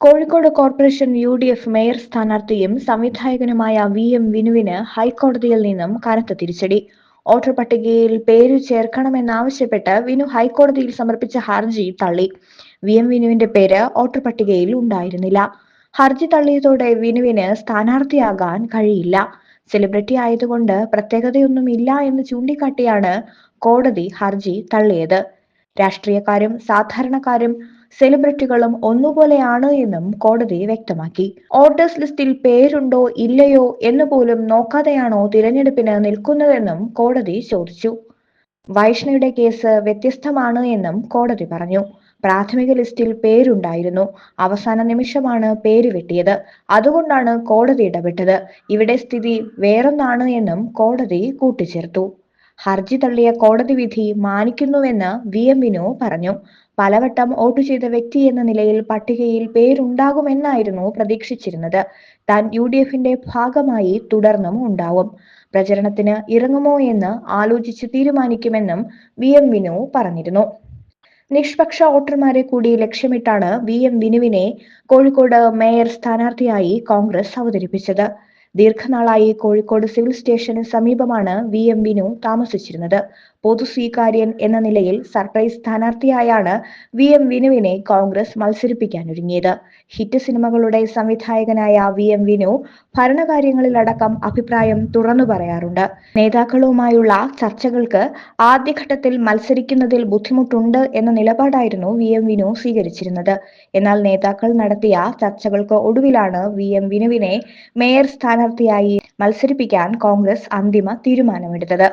Kozhikode corporation U D F mayor സ്ഥാനാർത്ഥിയും സംവിധായകനുമായ V M വിനുവിന് ഹൈക്കോടതിയിൽ നിന്നും കനത്ത തിരിച്ചടി. വോട്ടർ പട്ടികയിൽ പേര് ചേർക്കണമെന്നാവശ്യപ്പെട്ട് വിനു ഹൈക്കോടതിയിൽ സമർപ്പിച്ച ഹർജി തള്ളി. വി എം വിനുവിന്റെ പേര് വോട്ടർ പട്ടികയിൽ ഉണ്ടായിരുന്നില്ല. ഹർജി തള്ളിയതോടെ വിനുവിന് സ്ഥാനാർത്ഥിയാകാൻ കഴിയില്ല. സെലിബ്രിറ്റി ആയതുകൊണ്ട് പ്രത്യേകതയൊന്നും ഇല്ല എന്ന് ചൂണ്ടിക്കാട്ടിയാണ് കോടതി ഹർജി തള്ളിയത്. രാഷ്ട്രീയക്കാരും സാധാരണക്കാരും സെലിബ്രിറ്റികളും ഒന്നുപോലെയാണ് എന്നും കോടതി വ്യക്തമാക്കി. വോട്ടേഴ്സ് ലിസ്റ്റിൽ പേരുണ്ടോ ഇല്ലയോ എന്ന് പോലും നോക്കാതെയാണോ തിരഞ്ഞെടുപ്പിന് നിൽക്കുന്നതെന്നും കോടതി ചോദിച്ചു. വൈഷ്ണയുടെ കേസ് വ്യത്യസ്തമാണ് എന്നും കോടതി പറഞ്ഞു. പ്രാഥമിക ലിസ്റ്റിൽ പേരുണ്ടായിരുന്നു. അവസാന നിമിഷമാണ് പേര് വെട്ടിയത്. അതുകൊണ്ടാണ് കോടതി ഇടപെട്ടത്. ഇവിടെ സ്ഥിതി വേറൊന്നാണ് എന്നും കോടതി കൂട്ടിച്ചേർത്തു. ഹർജി തള്ളിയ കോടതി വിധി മാനിക്കുന്നുവെന്ന് വി എം വിനു പറഞ്ഞു. പലവട്ടം വോട്ട് ചെയ്ത വ്യക്തി എന്ന നിലയിൽ പട്ടികയിൽ പേരുണ്ടാകുമെന്നായിരുന്നു പ്രതീക്ഷിച്ചിരുന്നത്. താൻ യു ഡി എഫിന്റെ ഭാഗമായി തുടർന്നും ഉണ്ടാവും. പ്രചരണത്തിന് ഇറങ്ങുമോ എന്ന് ആലോചിച്ച് തീരുമാനിക്കുമെന്നും വി എം വിനു പറഞ്ഞിരുന്നു. നിഷ്പക്ഷ വോട്ടർമാരെ കൂടി ലക്ഷ്യമിട്ടാണ് വി എം വിനുവിനെ കോഴിക്കോട് മേയർ സ്ഥാനാർത്ഥിയായി കോൺഗ്രസ് അവതരിപ്പിച്ചത്. ദീർഘനാളായി കോഴിക്കോട് സിവിൽ സ്റ്റേഷന് സമീപമാണ് വി എം വിനു താമസിച്ചിരുന്നത്. പൊതു സ്വീകാര്യൻ എന്ന നിലയിൽ സർപ്രൈസ് സ്ഥാനാർത്ഥിയായാണ് വി എം വിനുവിനെ കോൺഗ്രസ് മത്സരിപ്പിക്കാനൊരുങ്ങിയത് ഹിറ്റ് സിനിമകളുടെ സംവിധായകനായ വി എം വിനു ഭരണകാര്യങ്ങളിലടക്കം അഭിപ്രായം തുറന്നു പറയാറുണ്ട്. നേതാക്കളുമായുള്ള ചർച്ചകൾക്ക് ആദ്യഘട്ടത്തിൽ മത്സരിക്കുന്നതിൽ ബുദ്ധിമുട്ടുണ്ട് എന്ന നിലപാടായിരുന്നു വി എം വിനു സ്വീകരിച്ചിരുന്നത്. എന്നാൽ നേതാക്കൾ നടത്തിയ ചർച്ചകൾക്ക് ഒടുവിലാണ് വി എം വിനുവിനെ മേയർ സ്ഥാനാർത്ഥിയായി മത്സരിപ്പിക്കാൻ കോൺഗ്രസ് അന്തിമ തീരുമാനമെടുത്തത്.